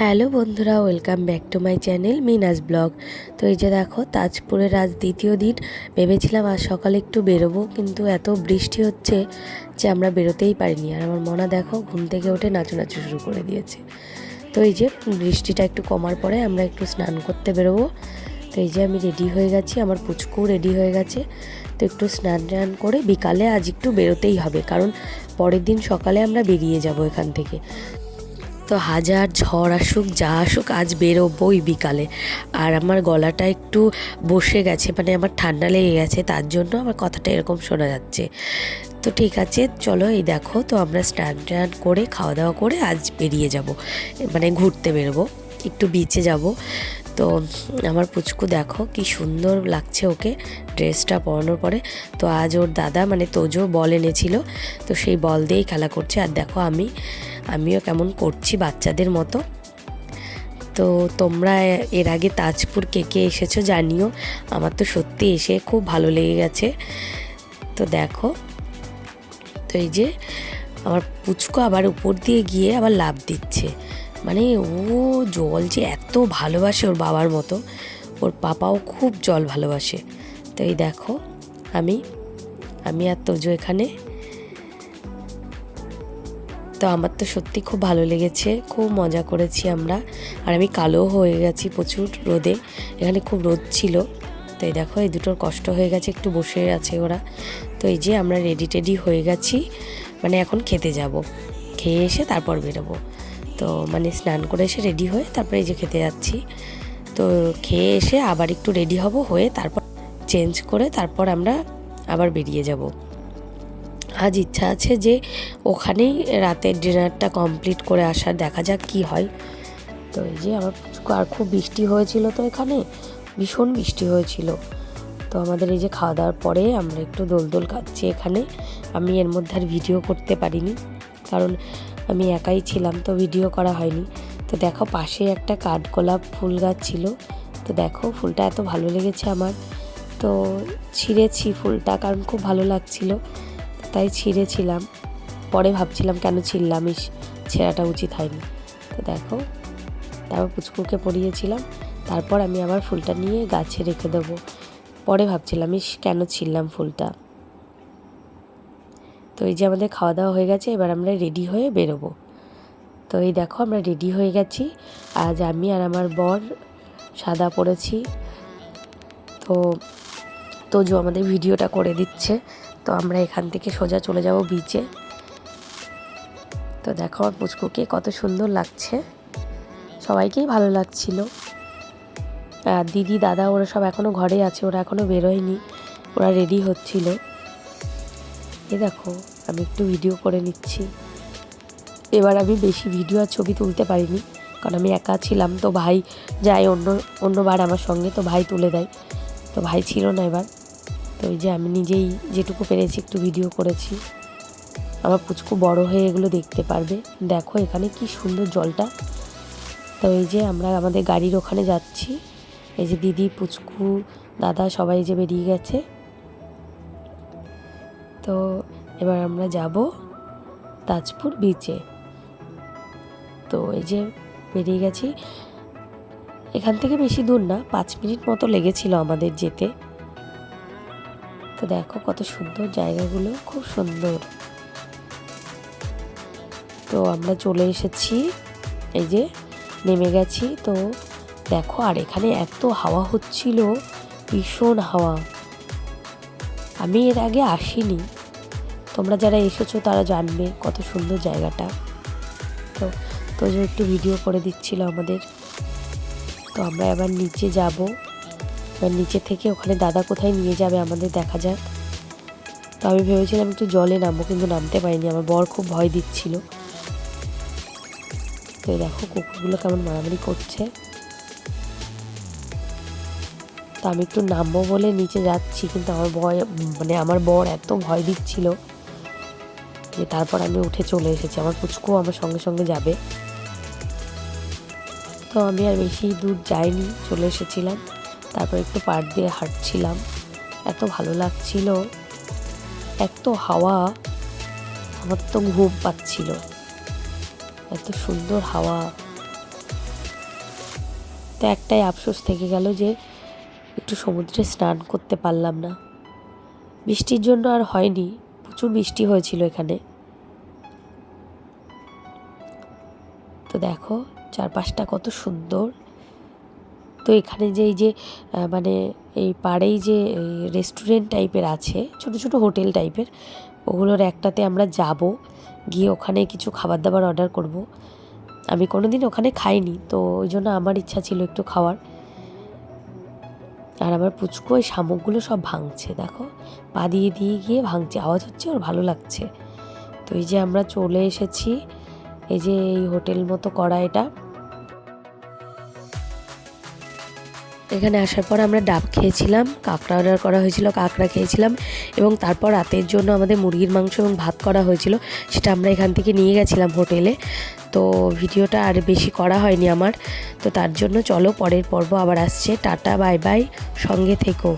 Hello বন্ধুরা, welcome back to my channel Mina's blog. তো এই যে দেখো, তাজপুরের আজ দ্বিতীয় দিন। ভেবেছিলাম আজ সকালে একটু বেরোবো, কিন্তু এত বৃষ্টি হচ্ছে যে আমরা বেরোতেই পারিনি। আর আমার মনা দেখো, ঘুম থেকে উঠে নাচু শুরু করে দিয়েছে। তো এই যে বৃষ্টিটা একটু কমার পরে আমরা একটু স্নান করতে বেরোবো। তো এই যে আমি রেডি হয়ে গেছি, আমার পুচকু রেডি হয়ে গেছে। তো একটু স্নান টান করে বিকালে আজ একটু বেরোতেই হবে, কারণ পরের দিন সকালে আমরা বেরিয়ে যাব এখান থেকে। তো হাজার ঝড় আসুক, যা আসুক, আজ বেরোবোই বিকালে। আর আমার গলাটা একটু বসে গেছে মানে আমার ঠান্ডা লেগে গেছে, তার জন্য আমার কথাটা এরকম শোনা যাচ্ছে। তো ঠিক আছে, চলো এই দেখো, তো আমরা স্নান টান করে, খাওয়া দাওয়া করে আজ বেরিয়ে যাব। মানে ঘুরতে বেরোবো, একটু বিচে যাব। তো আমার পুচকু দেখো কি সুন্দর লাগছে ওকে, ড্রেসটা পরানোর পরে। তো আজ ওর দাদা মানে তোজো, বল এনেছিল। তো সেই বল দিয়েই খেলা করছে। আর দেখো আমি আমিও কেমন করছি বাচ্চাদের মতো। তো তোমরা এর আগে তাজপুর কে কে এসেছ জানিও। আমার তো সত্যি এসে খুব ভালো লেগে গেছে। তো দেখো, তো এই যে আমার পুচকো আবার উপর দিয়ে গিয়ে আবার লাভ দিচ্ছে। মানে ও জল যে এত ভালোবাসে ওর বাবার মতো, ওর পাপাও খুব জল ভালোবাসে। তো এই দেখো, আমি আমি আর তোজো এখানে তো আমার তো সত্যি খুব ভালো লেগেছে, খুব মজা করেছি আমরা। আর আমি কালো হয়ে গেছি প্রচুর রোদে, এখানে খুব রোদ ছিল। তো এই দেখো, এই দুটোর কষ্ট হয়ে গেছে, একটু বসে আছে ওরা। তো এই যে আমরা রেডি টেডি হয়ে গেছি মানে এখন খেতে যাব। খেয়ে এসে তারপর বেরোবো। তো মানে স্নান করে এসে রেডি হয়ে তারপরে এই যে খেতে যাচ্ছি। তো খেয়ে এসে আবার একটু রেডি হব, হয়ে তারপর চেঞ্জ করে তারপর আমরা আবার বেরিয়ে যাব। আজ ইচ্ছা আছে যে ওখানেই রাতের ডিনারটা কমপ্লিট করে আসার, দেখা যাক কি হয়। তো এই যে আমার আর খুব বৃষ্টি হয়েছিল তো এখানে, ভীষণ বৃষ্টি হয়েছিল। তো আমাদের এই যে খাওয়া দাওয়ার পরে আমরা একটু দোল দোল খাচ্ছি এখানে। আমি এর মধ্যে আর ভিডিও করতে পারিনি, কারণ আমি একাই ছিলাম তো ভিডিও করা হয়নি। তো দেখো পাশে একটা কাঠগোলাপ ফুল গাছ ছিল। তো দেখো ফুলটা এত ভালো লেগেছে আমার। তো ছিঁড়েছি ফুলটা কারণ খুব ভালো লাগছিল। তাই ছিঁড়েছিলাম। পরে ভাবছিলাম কেন ছিঁড়লাম ছেঁড়াটা উচিত হয়নি। তো দেখো, তারপর পুচকুকে পরিয়েছিলাম। তারপর আমি আবার ফুলটা নিয়ে গাছে রেখে দেবো। পরে ভাবছিলাম, ইস, কেন ছিঁড়লাম ফুলটা? তো এই যে আমাদের খাওয়া দাওয়া হয়ে গেছে, এবার আমরা রেডি হয়ে বেরোবো। তো এই দেখো, আমরা রেডি হয়ে গেছি। আজ আমি আর আমার বর সাদা পড়েছি তো তোজো আমাদের ভিডিওটা করে দিচ্ছে। তো আমরা এখান থেকে সোজা চলে যাব বিচে তো দেখো আমার পুচকুকে কত সুন্দর লাগছে। সবাইকেই ভালো লাগছিল। আর দিদি, দাদা, ওরা সব এখনও ঘরে আছে, ওরা এখনও বেরোয়নি। ওরা রেডি হচ্ছিল। এ দেখো, আমি একটু ভিডিও করে নিচ্ছি। এবার আমি বেশি ভিডিও আর ছবি তুলতে পারিনি, কারণ আমি একা ছিলাম, তো ভাই যায় অন্য, অন্যবার আমার সঙ্গে, তো ভাই তুলে দেয়। তো ভাই ছিল না এবার। তো ওই যে আমি নিজেই যেটুকু পেরেছি একটু ভিডিও করেছি। আমার পুচকু বড় হয়ে এগুলো দেখতে পারবে। দেখো এখানে কি সুন্দর জলটা। তো এই যে আমরা আমাদের গাড়ির ওখানে যাচ্ছি। এই যে দিদি, পুচকু, দাদা সবাই যে বেরিয়ে গেছে। তো এবার আমরা যাব তাজপুর বিচে তো এই যে বেরিয়ে গেছি। এখান থেকে বেশি দূর না, পাঁচ মিনিট মতো লেগেছিল আমাদের যেতে। তো দেখো কত সুন্দর জায়গাগুলো, খুব সুন্দর। তো আমরা চলে এসেছি, এই যে নেমে গেছি। তো দেখো, আর এখানে এত হাওয়া হচ্ছিল, ভীষণ হাওয়া। আমি এর আগে আসিনি। তোমরা যারা এসেছ তারা জানবে কত সুন্দর জায়গাটা। তো তো একটু ভিডিও করে দিচ্ছিল আমাদের। তো আমরা এবার নিচে যাব। এবার নিচে থেকে ওখানে দাদা কোথায় নিয়ে যাবে আমাদের দেখা যাক। তো আমি ভেবেছিলাম একটু জলে নামবো, কিন্তু নামতে পারিনি। আমার বর খুব ভয় দিচ্ছিল। তো দেখো, কুকুরগুলো কেমন মারামারি করছে। তো আমি একটু নামবো বলে নিচে যাচ্ছি, কিন্তু আমার ভয় মানে আমার বর এত ভয় দিচ্ছিল যে তারপর আমি উঠে চলে এসেছি। আমার পুচকু আমার সঙ্গে সঙ্গে যাবে। তো আমি আর বেশি দূর যাইনি, চলে এসেছিলাম। তারপর একটু পাড় দিয়ে হাঁটছিলাম। এত ভালো লাগছিল। এত হাওয়া, আমার তো ঘুম পাচ্ছিল। এত সুন্দর হাওয়া। তো একটাই আফসোস থেকে গেল যে, একটু সমুদ্রে স্নান করতে পারলাম না। বৃষ্টির জন্য আর হয়নি, প্রচুর বৃষ্টি হয়েছিল এখানে। তো দেখো চারপাশটা কত সুন্দর। তো এখানে যে এই যে মানে এই পাড়েই যে রেস্টুরেন্ট টাইপের আছে, ছোট ছোট হোটেল টাইপের ওগুলোর একটাতে আমরা যাব, গিয়ে ওখানে কিছু খাবার দাবার অর্ডার করব। আমি কোনো দিন ওখানে খাইনি, তো ওই জন্য আমার ইচ্ছা ছিল একটু খাওয়ার। আর আমার পুচকু ওই শামুকগুলো সব ভাঙছে, দেখো। পা দিয়ে দিয়ে গিয়ে ভাঙছে, আওয়াজ হচ্ছে ওর ভালো লাগছে। তো এই যে আমরা চলে এসেছি, এই যে এই হোটেল মতো করা এটা। এখানে আসার পর আমরা ডাব খেয়েছিলাম, কাঁকড়া অর্ডার করা হয়েছিল, কাঁকড়া খেয়েছিলাম এবং তারপর রাতের জন্য আমাদের মুরগির মাংস এবং ভাত করা হয়েছিল, সেটা আমরা এখান থেকে নিয়ে গেছিলাম হোটেলে। তো ভিডিওটা আর বেশি করা হয়নি আমার, তো তার জন্য চলো পরের পর্ব আবার আসছে। টাটা, বাই বাই, সঙ্গে থেকো।